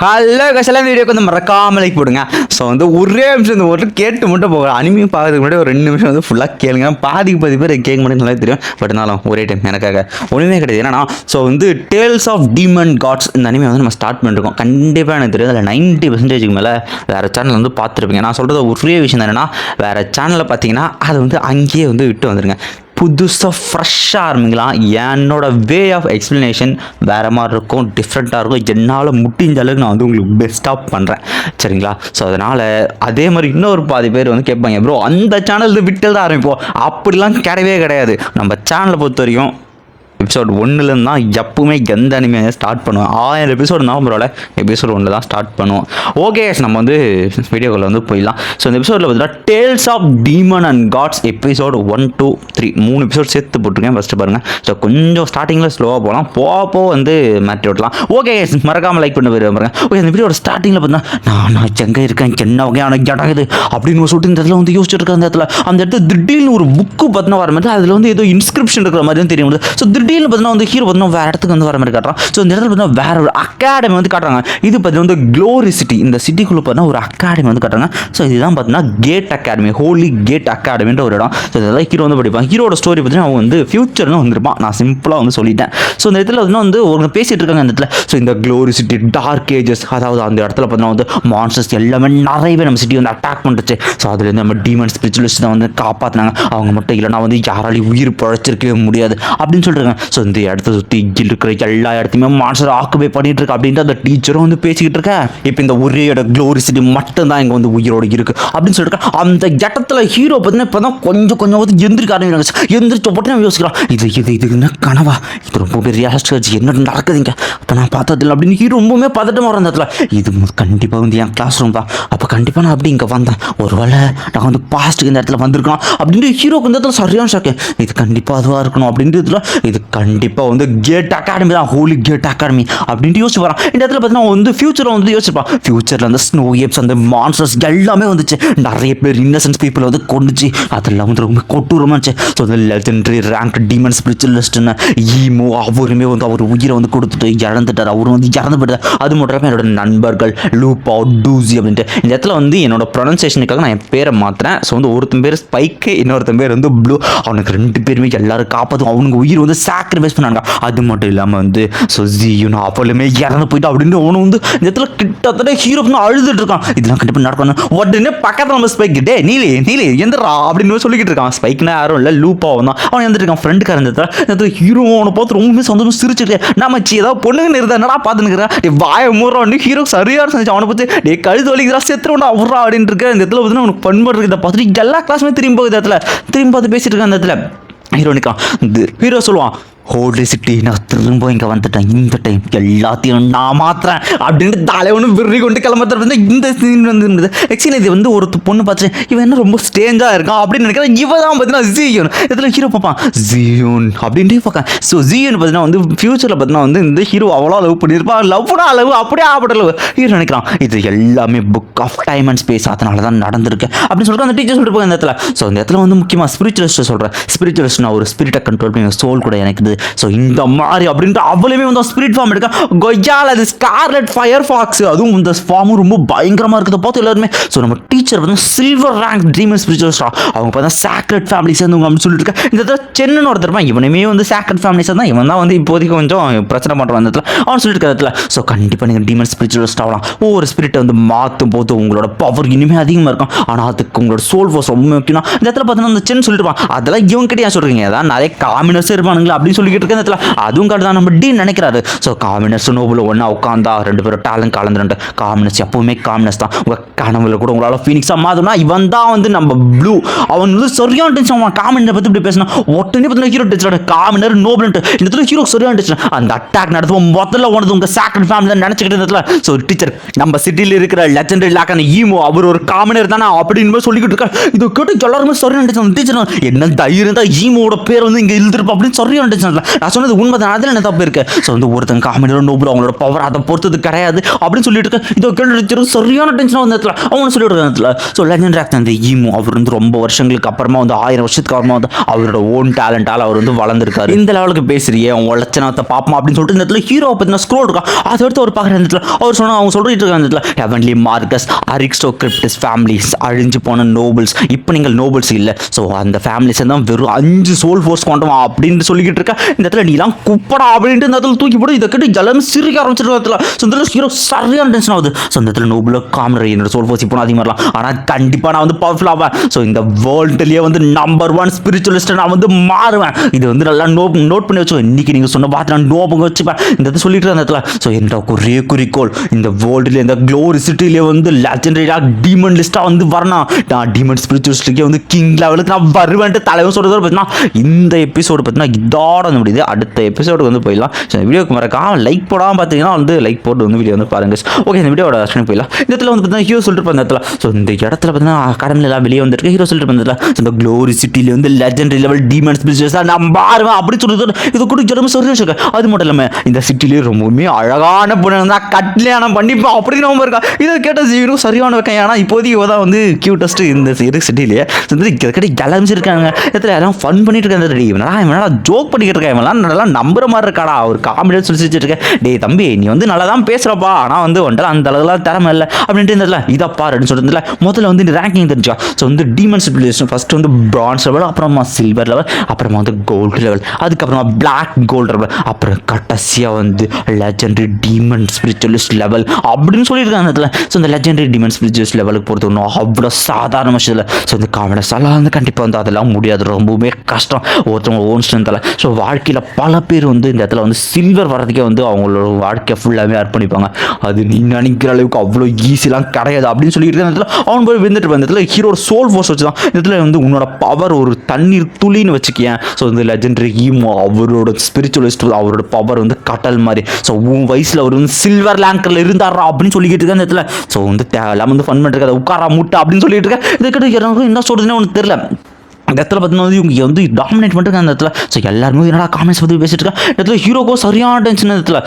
Hello கஷ்டம் வீடியோக்கு வந்து மறக்காம லைக் போடுங்க. ஸோ வந்து ஒரே நிமிஷம் இந்த ஒரு கேட்டு மட்டும் போகலாம். அனிமையும் பார்க்கறதுக்கு முன்னாடி ஒரு ரெண்டு நிமிஷம் வந்து ஃபுல்லாக கேளுங்க. பாதிக்கு பாதி பேர் கேட்க மாட்டேன்னு நல்லா தெரியும். பட் இருந்தாலும் ஒரே டைம் எனக்காக. ஒன்றுமே கிடையாது. என்னன்னா ஸோ வந்து டேல்ஸ் ஆஃப் டீமன் காட்ஸ் இந்த அனிமே வந்து நம்ம ஸ்டார்ட் பண்ணிருக்கோம். கண்டிப்பாக எனக்கு தெரியும் அதில் நைன்ட்டி பர்சன்டேஜுக்கு மேலே வேறு சேனல் வந்து பார்த்துருப்பீங்க. நான் சொல்கிறது ஒரே விஷயம் தான் வேறு சேனலில் பார்த்தீங்கன்னா அதை வந்து அங்கேயே வந்து விட்டு வந்துருங்க. புதுசாக ஃப்ரெஷ்ஷாக ஆரம்பிக்கலாம் என்னோட வே ஆஃப் எக்ஸ்ப்ளனேஷன் வேறு மாதிரி இருக்கும் டிஃப்ரெண்ட்டாக இருக்கும். என்னால் முடிஞ்ச அளவுக்கு நான் வந்து உங்களுக்கு பெஸ்ட்டாக பண்ணுறேன் சரிங்களா? ஸோ அதனால் அதே மாதிரி இன்னொரு பாதி பேர் வந்து கேட்பாங்க ப்ரோ அந்த சேனல் விட்டு தான் ஆரம்பிப்போம். அப்படிலாம் கிடையவே கிடையாது. நம்ம சேனலை பொறுத்த வரைக்கும் எபிசோட் ஒன்றுலேருந்து தான் எப்பவுமே எந்த அனிமே ஸ்டார்ட் பண்ணுவோம் ஆயிரம் எபிசோடு தான் பரவாயில்ல. எபிசோட் ஒன்று தான் ஸ்டார்ட் பண்ணுவோம். ஓகே நம்ம வந்து வீடியோக்குள்ள வந்து போயிடலாம். ஸோ இந்த எபிசோடில் பார்த்தீங்கன்னா Tales of Demon and Gods episode one two three மூணு எபிசோட் சேர்த்து போட்டிருக்கேன். ஃபஸ்ட்டு பாருங்கள் ஸோ கொஞ்சம் ஸ்டார்டிங்கில் ஸ்லோவாக போகலாம். போக போக வந்து மேட்ரி விடலாம் ஓகே மறக்காமல் லைக் பண்ண போயிருங்க பாருங்க. ஓகே இந்த வீடியோட ஸ்டார்டிங்கில் பார்த்தீங்கன்னா நான் நான் எங்கே இருக்கேன்? என்ன வகையான இடம் இது? அப்படின்னு சொல்லிட்டு இந்த இடத்துல வந்து யோசிச்சுட்டு இருக்கேன் அந்த இடத்துல. அந்த இடத்துல திடீர்னு ஒரு புக்கு பார்த்தீங்கன்னா வர மாதிரி அதில் வந்து ஏதோ இன்ஸ்கிரிப்ஷன் இருக்கிற மாதிரி தான் தெரியும். ஸோ திடீர்னு பார்த்தீங்கன்னா வந்து ஹீரோ பார்த்தீங்கன்னா வேறு இடத்துக்கு வந்து வர மாதிரி காட்டுறான். ஸோ இந்த இடத்துல பார்த்தீங்கன்னா வேற ஒரு அகாடமி வந்து காட்டுறாங்க. இது பார்த்தீங்கன்னா வந்து க்ளோரி சிட்டி இந்த சிட்டிக்குள்ளே பார்த்தீங்கன்னா ஒரு அகாடமி வந்து காட்டுறாங்க. ஸோ இதுதான் பார்த்தீங்கன்னா கேட் அகாடமி ஹோலி கேட் அகாடமின்ற ஒரு இடம். ஸோ இதெல்லாம் ஹீரோ வந்து படிப்பான். ஹீரோட ஸ்டோரி பார்த்தீங்கன்னா அவன் வந்து ஃபியூச்சர்னு வந்திருப்பான். நான் சிம்பிளாக வந்து சொல்லிட்டேன். ஸோ இந்த இடத்துல வந்து வந்து ஒரு பேசிட்டு இருக்காங்க அந்த இடத்துல. ஸோ இந்த க்ளோரி சிட்டி டார்க் ஏஜஸ் அதாவது அந்த இடத்துல பார்த்தீங்கன்னா வந்து மான்ஸ்டர்ஸ் எல்லாமே நிறையவே நம்ம சிட்டி வந்து அட்டாக் பண்ணுச்சு ஸோ அதுலேருந்து நம்ம டீமன் ஸ்பிரிச்சுவலிஸ்ட் தான் வந்து காப்பாற்றினாங்க அவங்க மட்டும் இல்லைனா வந்து யாராலையும் உயிர் பழைச்சிருக்கவே முடியாது. அப்படின்னு சொல்லிருக்காங்க ஸோ இந்த இடத்த சுற்றி இருக்கிற எல்லா இடத்தையுமே மான்ஸ்டர் ஆக்குபை பண்ணிட்டு இருக்கு. அப்படின்ட்டு அந்த டீச்சரும் வந்து பேசிக்கிட்டு இருக்க? இப்போ இந்த ஒரே இடம் க்ளோரி சிட்டி இங்கே வந்து உயிரோடு இருக்கு. அப்படின்னு சொல்லிட்டு அந்த இடத்துல ஹீரோ பார்த்தீங்கன்னா இப்போ தான் கொஞ்சம் கொஞ்சம் வந்து எந்திரிக்க ஆரம்பிக்கிறாங்க. எந்திரிச்ச போட்டு நம்ம யோசிக்கிறோம் இது இது இது என்ன கனவா? இது ரொம்ப பெரிய என்ன நடக்குதுங்க அப்போ நான் பார்த்ததில்ல அப்படின்னு ஹீரோ ரொம்பவுமே பதட்டமாக வர அந்த இடத்துல. இது கண்டிப்பாக வந்து என் கிளாஸ் ரூம் தான். அப்போ கண்டிப்பாக நான் அப்படி இங்கே வந்தேன். ஒருவேளை நான் வந்து பாஸ்ட்டுக்கு இந்த இடத்துல வந்திருக்கணும் அப்படின்ட்டு ஹீரோக்கு இந்த இடத்துல சரியான ஷாக்கு இது கண்டிப்பாக அதுவாக இருக்கணும். அப்படின்ட்டு இதில் இது கண்டிப்பாக வந்து கேட் அகாடமி தான். ஹோலி கேட் அகாடமி அப்படின்ட்டு யோசிச்சு வரான் இந்த இடத்துல பார்த்தீங்கன்னா வந்து ஃபியூச்சரில் வந்து யோசிச்சிருப்பான் ஃபியூச்சரில் அந்த ஸ்னோ ஏப்ஸ் அந்த மான்சர்ஸ் எல்லாமே வந்துச்சு. நிறைய பேர் இன்னசென்ஸ் பீப்புள் வந்து கொண்டுச்சு அதெல்லாம் வந்து ரொம்ப கொட்டூரமாக இருந்துச்சு. ஸோ அந்த லெஜெண்டரி ரேங்க் டீமன் ஸ்பிரிச்சுவலிஸ்ட்னு ஈமோ அவருமே வந்து அவர் உயிரை வந்து கொடுத்துட்டு இறந்துட்டார். அவரும் வந்து இறந்து போயிட்டார். அது மட்டும் இல்லாமல் என்னோட நண்பர்கள் லூப்பா டூசி அப்படின்ட்டு இந்த இடத்துல வந்து என்னோட ப்ரொனன்சேஷனுக்காக நான் என் பேரை மாற்றுறேன் ஸோ வந்து ஒருத்தன் பேர் ஸ்பைக்கு இன்னொருத்தன் பேர் வந்து ப்ளூ அவனுக்கு ரெண்டு பேருமே எல்லாரும் காப்பாற்றும் அவனுக்கு உயிர் வந்து சாக்ரிஃபைஸ் பண்ணாங்க அது மட்டும் இல்லாமல் வந்து ஸோ ஜியும் அவளுமே இறந்து போயிட்டு அப்படின்னு அவனு வந்து இந்த இடத்துல கிட்டத்தட்ட ஹீரோ அழுதுட்டு இருக்கான். இதெல்லாம் கண்டிப்பாக நடக்கணும். உடனே பக்கத்தில் நம்ம ஸ்பைக் டே நீலி நீலி எந்திரா அப்படின்னு சொல்லிக்கிட்டு இருக்கான். ஸ்பைக்னா யாரும் இல்லை லூப்பாக வந்தான் அவன் எந்திரிட்டு இருக்கான். ஃப்ரெண்டுக்கார இந்த இடத்துல. இந்த இடத்துல ஹீரோ அவனை பார்த்து ரொம்பவே சந்தோஷம் சிரிச்சுட்டு நம்ம சி ஏதாவது பொண்ணுங்க இருந்தா என்னடா பார்த்துனுக்குறா டே வாய மூறான் ஹீரோ சரியாக செஞ்சு அவனை பற்றி டே கழுது வலிக்கிறா செத்துருண்டா அவரா அப்படின்னு இருக்கு இந்த இடத்துல வந்து உனக்கு பண்பு இதை பார்த்துட்டு எல்லா கிளாஸுமே திரும்பி போகுது இடத்துல. திரும்பி பார்த்து பேசிட்டு இருக்கான் அந்த இடத்துல. ஹீரோனிக்கா ஹீரோ சொல்லுவான் ஹோலி சிட்டி நான் திரும்ப இங்கே வந்துட்டேன். இந்த டைம் எல்லாத்தையும் நான் மாத்திரேன் அப்படின்ட்டு தலைவனும் விரி கொண்டு கிளம்புறது வந்து இந்த சீன் வந்து இருந்தது ஆக்சுவலி இது வந்து ஒரு பொண்ணு பார்த்தேன் இவன் என்ன ரொம்ப ஸ்டேஞ்சாக இருக்கான்? அப்படின்னு நினைக்கிறேன். இவன் தான் பார்த்தீங்கன்னா ஜியோன் இதில் ஹீரோ பார்ப்பான். ஜியோன் அப்படின்ட்டு பார்க்க ஸோ ஜியோன் பார்த்தீங்கன்னா வந்து ஃபியூச்சரில் பார்த்தீங்கன்னா வந்து இந்த ஹீரோ அவ்வளோ லவ் பண்ணியிருப்பான். லவ்னா அளவு அப்படியே ஆப்பட்ட லவ் ஹீரோ நினைக்கிறான். இது எல்லாமே book of time and space அதனால தான் நடந்திருக்கு. அப்படின்னு சொல்லிட்டு அந்த டீச்சர் சொல்லிட்டு போய் இந்த இடத்துல. ஸோ இந்த இடத்துல வந்து முக்கியமாக ஸ்பிரிச்சுவலிஸ்ட் சொல்கிறேன் ஸ்பிரிச்சுவலிஸ்ட் நான் ஒரு ஸ்பிரிட்டை கண்ட்ரோல் பண்ணி சோல் கூட எனக்கு ஸோ இந்த மாதிரி அப்படின்ட்டு அவளுமே வந்து ஸ்பிரிட் ஃபார்ம் எடுக்க. கொய்யால் அது ஸ்கார்லெட் ஃபயர் ஃபாக்ஸ் அதுவும் இந்த ஃபார்மும் ரொம்ப பயங்கரமாக இருக்கிறத பார்த்து எல்லாருமே. ஸோ நம்ம டீச்சர் வந்து சில்வர் ரேங்க் ட்ரீமர் ஸ்பிரிச்சுவலிஸ்டா அவங்க பார்த்தா சாக்ரெட் ஃபேமிலி சேர்ந்தவங்க அப்படின்னு சொல்லிட்டு இருக்க இந்த இடத்துல சென்னு ஒருத்தர் இவனுமே வந்து சாக்ரெட் ஃபேமிலி சேர்ந்தா இவன் தான் வந்து இப்போதைக்கு கொஞ்சம் பிரச்சனை பண்ணுறான் அந்த இடத்துல. அவன் சொல்லிட்டு இருக்க இடத்துல. ஸோ கண்டிப்பாக நீங்கள் டீமன் ஸ்பிரிச்சுவலிஸ்ட் ஆகலாம் ஒவ்வொரு ஸ்பிரிட்டை வந்து மாற்றும் போது உங்களோட பவர் இனிமே அதிகமாக இருக்கும். ஆனால் அதுக்கு உங்களோட சோல் ஃபோர்ஸ் ரொம்ப முக்கியம் இந்த இடத்துல பார்த்தீங்கன்னா அந்த சென் சொல்லிட்டு அதெல்லாம் இவங்க கிட்டே சொல்கிறீங்க அதான் நிறைய காமினர்ஸ் இருப்பானுங்களா அப்படின்னு சொல்லி சொல்லிக்கிட்டு இருக்க இந்த இடத்துல அதுவும் கரெக்ட் தான் நம்ம டி நினைக்கிறாரு. ஸோ காமினஸ் நோபுல ஒன்றா உட்காந்தா ரெண்டு பேரும் டேலண்ட் கலந்துருண்டு. காமினஸ் எப்பவுமே காமினஸ் தான். உங்கள் கனவுல கூட உங்களால் ஃபீனிக்ஸாக மாதுனா இவன் தான் வந்து நம்ம ப்ளூ அவன் வந்து சரியான டென்ஷன் அவன் காமினரை பற்றி இப்படி பேசினா உடனே பார்த்தீங்கன்னா ஹீரோ டென்ஷன் காமினர் நோபல்ன்ட்டு இந்த இடத்துல ஹீரோ சரியான டென்ஷன் அந்த அட்டாக் நடத்துவோம். முதல்ல உனது உங்கள் சாக்ரட் ஃபேமிலி நினச்சிக்கிட்டு ஸோ டீச்சர் நம்ம சிட்டியில் இருக்கிற லெஜண்டரி லாக்கான ஈமோ அவர் ஒரு காமினர் தானே அப்படின்னு சொல்லிக்கிட்டு இருக்காரு. இது கேட்டு எல்லாருமே சரியான டென்ஷன் டீச்சர் என்ன தைரியம் தான் ஈமோட பேர் வந்து இங்கே இழுத்துருப்பா அப்படின்னு சரியான டென்ஷன் நான் சொன்னது உண்மை தான் அதில் என்ன தப்பு இருக்கு? ஸோ வந்து ஒருத்தங்க காமெடியோட நோபல் அவங்களோட பவர் அதை பொறுத்தது கிடையாது. அப்படின்னு சொல்லிட்டு இருக்க. இதோ கேட்டு சரியான டென்ஷனாக வந்து இடத்துல அவனு சொல்லிட்டு இருக்க இடத்துல ஸோ லெஜண்ட் ஆக்ட் அந்த ஈமு அவர் வந்து ரொம்ப வருஷங்களுக்கு அப்புறமா வந்து ஆயிரம் வருஷத்துக்கு அப்புறமா வந்து அவரோட ஓன் டேலண்டால் அவர் வந்து வளர்ந்துருக்காரு. இந்த லெவலுக்கு பேசுறியே உன் உழைச்சனத்தை பார்ப்போம் அப்படின்னு சொல்லிட்டு இந்த இடத்துல ஹீரோ பற்றின ஸ்க்ரோல் இருக்கா? அதை எடுத்து அவர் பார்க்குற இடத்துல அவர் சொன்னால் அவங்க சொல்லிட்டு இருக்க இடத்துல ஹெவன்லி மார்க்கஸ் அரிக்ஸ்டோ கிரிப்டிஸ் ஃபேமிலிஸ் அழிஞ்சு போன நோபல்ஸ் இப்போ நீங்கள் நோபல்ஸ் இல்லை. ஸோ அந்த ஃபேமிலிஸ் தான் வெறும் அஞ்சு சோல் ஃபோர்ஸ் கொண்டோம் அப்படின்னு சொல்லிக்கிட்டு இருக்க. இந்த இடத்துல நீலாம் குப்படா அப்படின்ட்டு இந்த இடத்துல தூக்கி போட்டு இதை கேட்டு எல்லாமே சிரிக்க ஆரம்பிச்சிருக்க இடத்துல. ஸோ இந்த இடத்துல ஹீரோ சரியான டென்ஷன் ஆகுது. ஸோ இந்த இடத்துல நோபுல காமரர் என்னோட சோல் ஃபோர்ஸ் இப்போ அதிகமாக வரலாம் ஆனால் கண்டிப்பாக நான் வந்து பவர்ஃபுல் ஆவேன். ஸோ இந்த வேர்ல்டுலேயே வந்து நம்பர் ஒன் ஸ்பிரிச்சுவலிஸ்ட்டை நான் வந்து மாறுவேன். இது வந்து நல்லா நோட் நோட் பண்ணி வச்சோம் இன்னைக்கு நீங்கள் சொன்ன பார்த்து நான் நோபங்க வச்சுப்பேன். இந்த இடத்துல சொல்லிட்டு இருந்த இடத்துல. ஸோ என்னோட ஒரே குறிக்கோள் இந்த வேர்ல்டுலேயே இந்த க்ளோரி சிட்டிலே வந்து லெஜண்டரியாக டீமன் லிஸ்ட்டாக வந்து வரணும் நான் டீமன் ஸ்பிரிச்சுவலிஸ்ட்டுக்கே வந்து கிங் லெவலுக்கு நான் வருவேன்ட்டு தலைவன் சொல்கிறது பார்த்தீங்கன்னா இந்த எபிசோடு பார்த்தீங்கன்னா இதோட பண்ண முடியுது அடுத்த எபிசோடு வந்து போயிடலாம். ஸோ இந்த வீடியோக்கு மறக்காம லைக் போடாமல் பார்த்தீங்கன்னா வந்து லைக் போட்டு வந்து வீடியோ வந்து பாருங்க. ஓகே இந்த வீடியோட ஸ்டார்டிங் போயிடலாம். இந்த இடத்துல வந்து பார்த்தீங்கன்னா ஹீரோ சொல்லிட்டு இந்த இடத்துல. ஸோ இந்த இடத்துல பார்த்தீங்கன்னா கடனில் எல்லாம் வெளியே வந்துருக்கு. ஹீரோ சொல்லிட்டு இருப்பாங்க இந்த இடத்துல. இந்த க்ளோரி சிட்டியில் வந்து லெஜண்டரி லெவல் டீமன்ஸ் பிசினஸ் நான் பாருவேன் அப்படி சொல்லிட்டு இது கூட ஜெரம சொல்லி வச்சிருக்கேன் அது மட்டும் இல்லாமல் இந்த சிட்டிலேயே ரொம்பவுமே அழகான பொண்ணு இருந்தால் கல்யாணம் பண்ணிப்போம் அப்படின்னு நம்ம இருக்கா இதை கேட்ட ஜீவனும் சரியான வைக்கேன் ஏன்னா இப்போதைக்கு தான் வந்து கியூட்டஸ்ட் இந்த இரு சிட்டிலேயே கிட்டே கிளம்பிச்சிருக்காங்க இடத்துல எல்லாம் ஃபன் பண்ணிட்டு இருக்காங்க ஜோக் இவனா இவனா இருக்கேன் இவனா நல்லா நம்புற மாதிரி இருக்காடா. ஒரு காமெடியாக சொல்லி இருக்கேன். டேய் தம்பி நீ வந்து நல்லா தான் பேசுறப்பா. ஆனால் வந்து வந்துட்டு அந்த அளவுலாம் திறமை இல்லை. அப்படின்ட்டு இருந்ததுல இதப்பா அப்படின்னு சொல்லிட்டு முதல்ல வந்து ரேங்கிங் தெரிஞ்சா ஸோ வந்து டீமன்ஸ் பிளேஷன் ஃபர்ஸ்ட் வந்து பிரான்ஸ் லெவல் அப்புறமா சில்வர் லெவல் அப்புறமா வந்து கோல்டு லெவல் அதுக்கப்புறமா பிளாக் கோல்டு லெவல் அப்புறம் கடைசியாக வந்து லெஜண்டரி டீமன் ஸ்பிரிச்சுவலிஸ்ட் லெவல் அப்படின்னு சொல்லியிருக்காங்க அதில் ஸோ இந்த லெஜண்டரி டீமன் ஸ்பிரிச்சுவலிஸ்ட் லெவலுக்கு போகிறது ஒன்றும் அவ்வளோ சாதாரண விஷயம் இல்லை. ஸோ இந்த காமெடிஸ் வந்து கண்டிப்பாக வந்து அதெல்லாம் முடியாது. ரொம்பவுமே கஷ்டம். ஒருத்தவங்க ஓன் ஸ்ட்ரென்த்தில் ஸோ வாழ்க்கையில் பல பேர் வந்து இந்த இடத்துல வந்து சில்வர் வரதுக்கே வந்து அவங்களோட வாழ்க்கையை ஃபுல்லாகவே அர்ப்பணிப்பாங்க அது நீ நினைக்கிற அளவுக்கு அவ்வளோ ஈஸிலாம் கிடையாது அப்படின்னு சொல்லிட்டு இருக்க இடத்துல அவன் போய் விழுந்துட்டு இந்த இடத்துல ஹீரோட சோல் ஃபோர்ஸ் வச்சு தான் இந்த இடத்துல வந்து உன்னோட பவர் ஒரு தண்ணீர் துளின்னு வச்சுக்கேன். ஸோ இந்த லெஜெண்டரி ஈமோ அவரோட ஸ்பிரிச்சுவலிஸ்ட் அவரோட பவர் வந்து கட்டல் மாதிரி. ஸோ உன் வயசில் அவர் வந்து சில்வர் லேங்கரில் இருந்தாரா அப்படின்னு சொல்லிக்கிட்டு இருக்கேன் இந்த இடத்துல ஸோ வந்து தேவையில்லாமல் வந்து ஃபன் பண்ணிருக்காது உட்காரா முட்டை அப்படின்னு சொல்லிட்டு இருக்கேன் இதுக்கிட்ட எனக்கு என்ன சொல்றதுன்னு உனக்கு தெரியல. இந்த இடத்துல பார்த்தீங்கன்னா வந்து இவங்க வந்து டாமினேட் பண்ணிட்டு அந்த இடத்துல. ஸோ எல்லாருமே என்னடா காமெண்ட்ஸ் பற்றி பேசிட்டு இருக்கா இடத்துல ஹீரோக்கோ சரியான டென்ஷன் இடத்துல.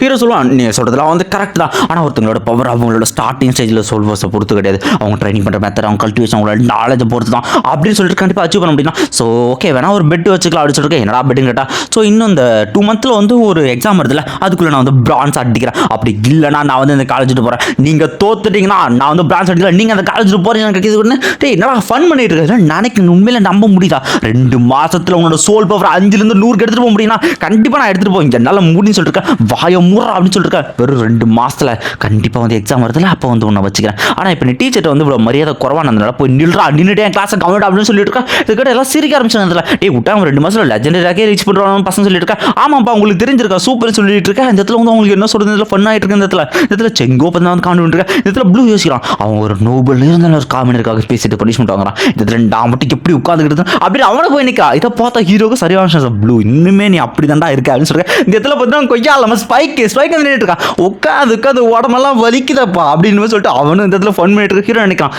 ஹீரோ சொல்லுவான் நீ சொல்கிறதுலாம் வந்து கரெக்ட் தான். ஆனால் ஒருத்தங்களோட பவர் அவங்களோட ஸ்டார்டிங் ஸ்டேஜில் சொல்வர்ஸை பொறுத்து கிடையாது. அவங்க ட்ரைனிங் பண்ணுற மெத்தட் அவங்க கல்டிவேஷன் அவங்களோட நாலேஜை பொறுத்து தான். அப்படின்னு சொல்லிட்டு கண்டிப்பாக அச்சீவ் பண்ண முடியும் ஸோ ஓகே வேணா ஒரு பெட் வச்சுக்கலாம். அப்படின்னு சொல்லிட்டு என்னடா பெட்டுன்னு கேட்டால் ஸோ இன்னும் இந்த டூ மந்த்தில் வந்து ஒரு எக்ஸாம் வருதுல அதுக்குள்ளே நான் வந்து பிரான்ஸ் அடிக்கிறேன். அப்படி இல்லைனா நான் வந்து இந்த காலேஜுக்கு போகிறேன் நீங்கள் தோத்துட்டீங்கன்னா நான் வந்து பிரான்ஸ் அடிக்கிறேன். நீங்கள் அந்த காலேஜுக்கு போகிறீங்க எனக்கு உடனே டேய் என்னடா ஃபன் பண்ணிட்டு இருக்கேன்? நினைக்க உண்மையில நம்ப முடியுதா? ரெண்டு மாசத்துல உன்னோட சோல் பவர் அஞ்சுலேருந்து நூறுக்கு எடுத்துட்டு போக முடியும்னா கண்டிப்பாக நான் எடுத்துட்டு போவேன். என்னால் முடின்னு சொல்லிருக்கேன் வாய மூறா அப்படின்னு சொல்லிருக்கேன் வெறும் ரெண்டு மாசத்துல கண்டிப்பாக வந்து எக்ஸாம் வருதுல அப்போ வந்து உன்னை வச்சுக்கிறேன். ஆனால் இப்போ நீ டீச்சர்ட்ட வந்து இவ்வளோ மரியாதை குறவானதுனால போய் நில்றா நின்றுட்டு என் கிளாஸை கவனிடா அப்படின்னு சொல்லிட்டு இருக்கேன் இதுக்கிட்ட எல்லாம் சிரிக்க ஆரம்பிச்சாங்க டேய் விட்டா அவன் ரெண்டு மாசத்துல லெஜண்டரியாக்கே ரீச் பண்ணுறான் பசங்க சொல்லிட்டு இருக்கேன் ஆமாப்பா உங்களுக்கு தெரிஞ்சிருக்கா சூப்பர் சொல்லிட்டு இருக்கேன் இந்த இடத்துல வந்து அவங்களுக்கு என்ன சொல்றது? இதில் ஃபன் ஆகிட்டு இருக்கு இந்த இடத்துல. இந்த இடத்துல செங்கோ பண்ண வந்து காமெடி இருக்கேன் இந்த இடத்துல ப்ளூ யோசிக்கிறான். அவன் ஒரு நோபல் இருந்தாலும் ஒரு காமெடிக்காக பேசிட்டு பனிஷ்மெண்ட் வாங்குறான். இந்த இடத்துல நான் மட்டும் எப்படி உட்காந்துக்கிட்டு அப்படின்னு அவனை போய் நிற்கா இதை பார்த்தா ஹீரோக்கு சரியான ப்ளூ இன்னுமே நீ அப்படி தாண்டா இருக்க அப்படின்னு சொல்றேன் இந்த இடத்துல பார்த்தா கொய்யா இல்லாமல் ஸ்பைக் ஸ்பைக் வந்து நின்றுட்டு இருக்கான். உட்காந்து உட்காந்து உடம்பெல்லாம் வலிக்குதப்பா அப்படின்னு சொல்லிட்டு அவனும் இந்த இடத்துல ஃபன் பண்ணிட்டு இருக்க ஹீரோ நினைக்கிறான்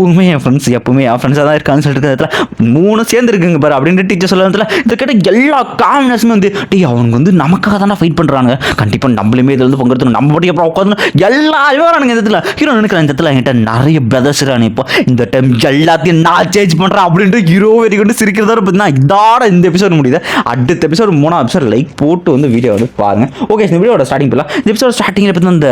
எப்பவுமே என் ஃப்ரெண்ட்ஸ் எப்பவுமே என் ஃப்ரெண்ட்ஸாக தான் இருக்கான்னு சொல்லிட்டு இடத்துல மூணு சேர்ந்து இருக்குங்க பாரு. அப்படின்ட்டு டீச்சர் சொல்ல இடத்துல கிட்ட எல்லா காமினஸுமே வந்து டே அவங்க வந்து நமக்காக தானே ஃபைட் பண்ணுறாங்க கண்டிப்பாக நம்மளுமே இதில் வந்து பங்கெடுத்து நம்ம பட்டி அப்புறம் உட்காந்து எல்லா அழுவாரானுங்க இந்த இடத்துல. ஹீரோ நினைக்கிறேன் இந்த இடத்துல என்கிட்ட நிறைய பிரதர்ஸ் இருக்கானு இப்போ. இந்த டைம் எல்லாத்தையும் நான் சேஞ்ச் பண்ணுறேன் அப்படின்ட்டு ஹீரோ வெறி கொண்டு சிரிக்கிறதா பார்த்தீங்கன்னா இதோட இந்த எபிசோட் முடியுது. அடுத்த எபிசோட் மூணாவது எபிசோட் லைக் போட்டு வந்து வீடியோ வந்து பாருங்க. ஓகே இந்த வீடியோட ஸ்டார்டிங் போகலாம் இந்த எபிசோட ஸ்டார்டிங்கில் பார்த்தீங்கன்னா இந்த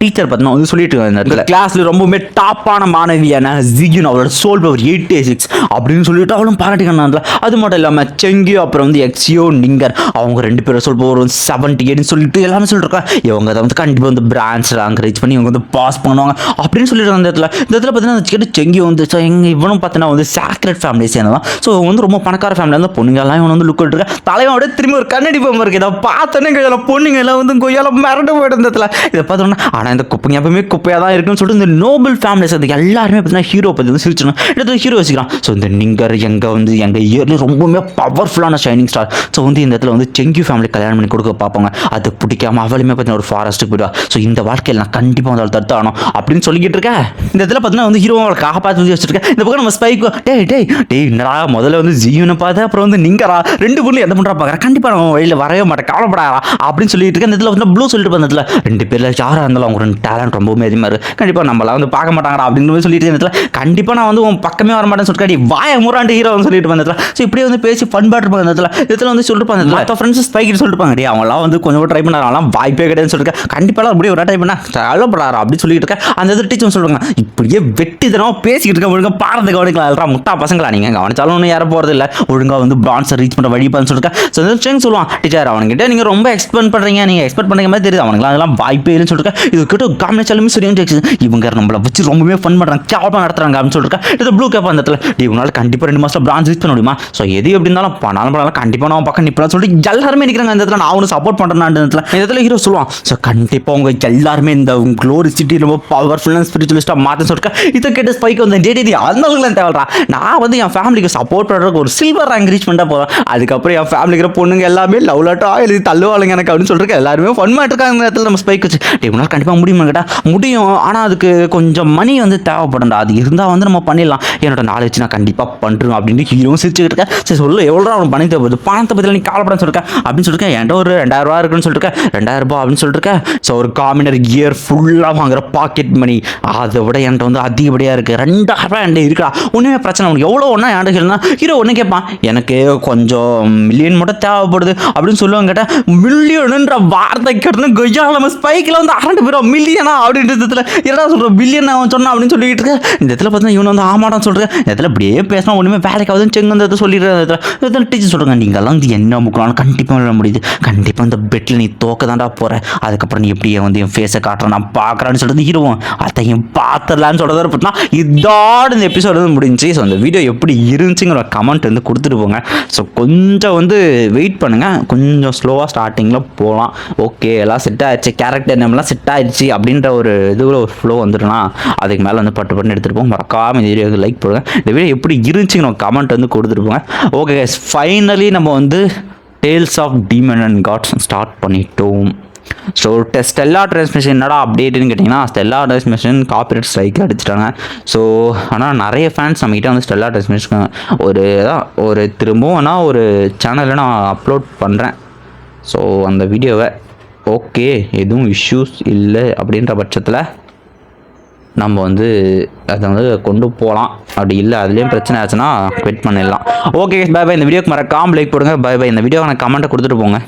டீச்சர் பார்த்தீங்கன்னா வந்து சொல்லிட்டு இருக்காங்க இந்த இடத்துல. கிளாஸ்ல ரொம்பவுமே டாப்பான மாணவியான ஜிகின் அவளோட சோல் பவர் எயிட்டி சிக்ஸ் அப்படின்னு சொல்லிட்டு அவளும் பாராட்டிக்கணும் அது மட்டும் இல்லாமல் செங்கியோ அப்புறம் வந்து எக்ஸியோ நிங்கர் அவங்க ரெண்டு பேரும் சொல் பவர் வந்து செவன்டி எயிட்னு சொல்லிட்டு எல்லாமே சொல்லிருக்கா இவங்க அதை வந்து கண்டிப்பாக வந்து பிரான்ச் ரேங்க் ரீச் பண்ணி இவங்க வந்து பாஸ் பண்ணுவாங்க அப்படின்னு சொல்லிட்டு இந்த இடத்துல. இந்த இடத்துல பார்த்தீங்கன்னா அந்த கேட்டு செங்கியோ வந்து ஸோ இவனும் பார்த்தீங்கன்னா வந்து சாக்ரெட் ஃபேமிலி சேர்ந்ததான் ஸோ வந்து ரொம்ப பணக்கார ஃபேமிலி இருந்தால் பொண்ணுங்க எல்லாம் இவன் வந்து லுக் இருக்கா. தலைவன் அப்படியே திரும்பி ஒரு கண்ணடி பொம்மை இருக்கு. இதை பார்த்தோன்னே இதில் பொண்ணுங்க எல்லாம் வந்து கொய்யால மிரண்டு போயிட்டு இந்த இடத்துல. இதை பார்த்தோன்னா ஆனால் இந்த குப்பைங்க எப்பவுமே குப்பையாக தான் இருக்குன்னு சொல்லிட்டு இந்த நோபல் ஃபேமிலிஸ் அது எல்லாருமே பார்த்தீங்கன்னா ஹீரோ பற்றி வந்து சிரிச்சிடும் இடத்துல ஹீரோ வச்சுக்கலாம் ஸோ இந்த நிங்கர் எங்கே வந்து எங்கள் இயர்லி ரொம்பவுமே பவர்ஃபுல்லான ஷைனிங் ஸ்டார் ஸோ வந்து இந்த இடத்துல வந்து செங்கி ஃபேமிலி கல்யாணம் பண்ணி கொடுக்க பார்ப்பாங்க. அது பிடிக்காம அவளுமே பார்த்தீங்கன்னா ஒரு ஃபாரஸ்ட்டுக்கு போயிடுவா. ஸோ இந்த வாழ்க்கையில் நான் கண்டிப்பாக வந்து தடுத்து ஆகணும் அப்படின்னு சொல்லிக்கிட்டு இருக்கேன். இந்த இடத்துல பார்த்தீங்கன்னா வந்து ஹீரோ அவளை காப்பாற்றி வச்சுருக்கேன் வச்சிருக்கேன் இந்த பக்கம் நம்ம ஸ்பைக்கு டேய் டேய் டேய் என்னடா முதல்ல வந்து ஜீவனை பார்த்து அப்புறம் வந்து நிங்கரா ரெண்டு பொருள் எந்த பண்ணுறா பார்க்குறேன் கண்டிப்பாக நம்ம வழியில் வரவே மாட்டேன். கவலைப்படாதா அப்படின்னு சொல்லிட்டு இருக்கேன். இந்த இடத்துல வந்து ப்ளூ சொல்லிட்டு போன இடத்துல. ரெண்டு பேரில் யாராக இருந்தாலும் ஒரு டேலண்ட் ரொம்பவுமே அதிகமாக இருக்குது கண்டிப்பாக நம்மளாம் வந்து பார்க்க மாட்டாங்கடா அப்படின்னு சொல்லிட்டு இருந்ததுல கண்டிப்பாக நான் வந்து உன் பக்கமே வர மாட்டேன்னு சொல்லிட்டு வாய முறாண்டு ஹீரோன்னு சொல்லிட்டு வந்ததுல ஸோ இப்படியே வந்து பேசி ஃபன் பாட்டு இருப்பாங்க இதில். இடத்துல வந்து சொல்லிட்டு மற்ற ஃப்ரெண்ட்ஸ் ஸ்பைக்கிட்டு சொல்லிட்டு இருப்பாங்க அவங்களாம் வந்து கொஞ்சம் ட்ரை பண்ணாங்களாம் வாய்ப்பே கிடையாதுன்னு சொல்லிட்டு கண்டிப்பாக அப்படியே ஒரு ட்ரை பண்ணா தள்ளப்படாரா அப்படின்னு சொல்லிட்டு இருக்கேன் அந்த இதில் டீச்சர் சொல்லுவாங்க இப்படியே வெட்டி தரம் பேசிக்கிட்டு இருக்க ஒழுங்கா பாடத்தை கவனிக்கலாம் முட்டா பசங்களா நீங்கள் கவனிச்சாலும் ஒன்றும் யாரும் போகிறது இல்லை. ஒழுங்காக வந்து பான்ஸை ரீச் பண்ணுற வழி பார்த்து சொல்லிட்டு ஸோ வந்து சொல்லுவான் டீச்சர் அவன்கிட்ட நீங்கள் ரொம்ப எக்ஸ்பெக்ட் பண்ணுறீங்க நீங்கள் எக்ஸ்பெக்ட் பண்ணுற மாதிரி தெரியுது. அவனுக்குலாம் அதெல்லாம் வாய்ப்பே இல்லைன்னு சொல்லிட்டு இது கிட்ட கவனிச்சாலுமே சரியான டெக்ஸ் இவங்க நம்மளை வச்சு ரொம்பவே ஃபன் பண்ணுறாங்க கேவலமாக நடத்துறாங்க அப்படின்னு சொல்லிட்டு இது ப்ளூ கேப் அந்த இடத்துல. டேய், இவனால கண்டிப்பாக ரெண்டு மாதம் பிரான்ச் யூஸ் பண்ண முடியுமா? ஸோ எது எப்படி இருந்தாலும் பண்ணாலும் பண்ணாலும் கண்டிப்பாக நான் பக்கம் நிற்பலாம் சொல்லிட்டு எல்லாருமே நிற்கிறாங்க இந்த இடத்துல. நான் அவனு சப்போர்ட் பண்ணுறேன் இந்த இடத்துல. இந்த இடத்துல ஹீரோ சொல்லுவான். ஸோ கண்டிப்பாக உங்க எல்லாருமே இந்த க்ளோரி சிட்டி ரொம்ப பவர்ஃபுல்லான ஸ்பிரிச்சுவலிஸ்ட்டாக மாற்ற சொல்லிருக்கேன் இதை கேட்டு ஸ்பைக் வந்து டேடி அந்த அளவுக்குலாம் தேவைடா நான் வந்து என் ஃபேமிலிக்கு சப்போர்ட் பண்ணுறதுக்கு ஒரு சில்வர் ரேங்க் ரீச் பண்ணா போகிறேன் அதுக்கப்புறம் என் ஃபேமிலிக்கிற பொண்ணுங்க எல்லாமே லவ் லட்டாக எழுதி தள்ளுவாளுங்க எனக்கு அப்படின்னு சொல்லிருக்கேன் எல்லாருமே ஃபன் மாட்டிருக்காங்க இந்த இடத்துல நம்ம ஸ்பைக் வச்சு. டே உன்னால் கண்டிப்பாக முடியுமா கேட்டால் முடியும். ஆனால் அதுக்கு கொஞ்சம் மணி வந்து தேவைப்படும்டா அது இருந்தால் வந்து நம்ம பண்ணிடலாம். என்னோட நாலேஜ் நான் கண்டிப்பாக பண்ணுறோம் அப்படின்னு ஹீரோவும் சிரிச்சுக்கிட்டு இருக்கேன் சரி சொல்லு எவ்வளோ அவன் பணம் தேவைப்படுது பணத்தை பற்றி நீ கவலைப்படான்னு சொல்லிருக்கேன் அப்படின்னு சொல்லிருக்கேன் என்கிட்ட ஒரு ரெண்டாயிரம் ரூபா இருக்குன்னு சொல்லிருக்கேன் ரெண்டாயிரம் ரூபாய் அப்படின்னு சொல்லிருக்கேன் ஸோ ஒரு காமினர் இயர் ஃபுல்லாக வாங்குற பாக்கெட் மணி அதை விட என்கிட்ட வந்து அதிகப்படியாக இருக்குது ரெண்டாயிரம் ரூபாய் என்கிட்ட இருக்கா? ஒன்றுமே பிரச்சனை உனக்கு எவ்வளோ ஒன்றா என்கிட்ட கேளுனா ஹீரோ ஒன்று கேட்பான். எனக்கு கொஞ்சம் மில்லியன் மட்டும் தேவைப்படுது அப்படின்னு சொல்லுவாங்க கேட்டால் மில்லியனுன்ற வார்த்தை கேட்டு கொய்யா நம்ம ஸ்பைக்கில் வந்து அரண்டு பேரும் மில்லியனா அப்படின்றதுல என்னடா சொல்கிறோம் பில்லியன் அவன் சொன்னான் அப்படின்னு சொல்லிட்டு இருக்க. இந்த இடத்துல பார்த்தீங்கன்னா இவன் வந்து ஆமாடான்னு சொல்கிறேன் இந்த இடத்துல அப்படியே பேசினா ஒன்றுமே வேலைக்கு ஆகுதுன்னு செங்க சொல்லிடுறேன் இடத்துல டீச்சர் சொல்கிறாங்க நீங்கள்லாம் வந்து என்ன முக்கலாம் கண்டிப்பாக விட முடியுது. கண்டிப்பாக இந்த பெட்டில் நீ தோக்க தான்டா போகிற அதுக்கப்புறம் நீ எப்படியே வந்து என் ஃபேஸை காட்டுறேன் நான் பார்க்குறேன்னு சொல்லிட்டு ஹீரோவும் அதையும் பார்த்துடலான்னு சொல்கிறத பார்த்தா இதோட இந்த எபிசோடு வந்து முடிஞ்சு. ஸோ அந்த வீடியோ எப்படி இருந்துச்சுங்கிற கமெண்ட் வந்து கொடுத்துட்டு போங்க. ஸோ கொஞ்சம் வந்து வெயிட் பண்ணுங்கள் கொஞ்சம் ஸ்லோவாக ஸ்டார்டிங்கில் போகலாம் ஓகே எல்லாம் செட் ஆயிடுச்சு கேரக்டர் நேம்லாம் செட் ஆயிடுச்சு. அப்படின்ற ஒரு இதுவில் ஒரு ஃப்ளோ வந்துடும்னா அதுக்கு மேலே வந்து பட்டு பட்டு எடுத்துகிட்டு போங்க. மறக்காம இந்த வீடியோக்கு லைக் போடுங்க. இந்த வீடியோ எப்படி இருந்துச்சுங்கிற கமெண்ட் வந்து கொடுத்துட்டு போங்க. ஓகே ஃபைனலி நம்ம வந்து Tales of Demon and Gods start பண்ணிட்டோம். ஸோ ஸ்டெல்லா டிரான்ஸ்மிஷன் என்னடா அப்டேட்டுன்னு கேட்டிங்கன்னா ஸ்டெல்லா டிரான்ஸ்மிஷன் காப்பிரைட் ஸ்ட்ரைக் அடிச்சிட்டாங்க. ஸோ ஆனால் நிறைய ஃபேன்ஸ் நம்மகிட்ட வந்து ஸ்டெல்லா டிரான்ஸ்மிஷன் ஒரு தான் ஒரு திரும்பவும் ஆனால் ஒரு சேனலில் நான் அப்லோட் பண்ணுறேன் ஸோ அந்த வீடியோவை ஓகே எதுவும் இஷ்யூஸ் இல்லை அப்படின்ற பட்சத்தில் நம்ம வந்து அதை வந்து கொண்டு போகலாம் அப்படி இல்லை அதுலேயும் பிரச்சனை ஆச்சுன்னா குவிட் பண்ணிடலாம். ஓகே பை பை இந்த வீடியோக்கு மறக்காமல் லைக் போடுங்க. பை பை இந்த வீடியோவை எனக்கு கமெண்ட்டை கொடுத்துட்டு போங்க.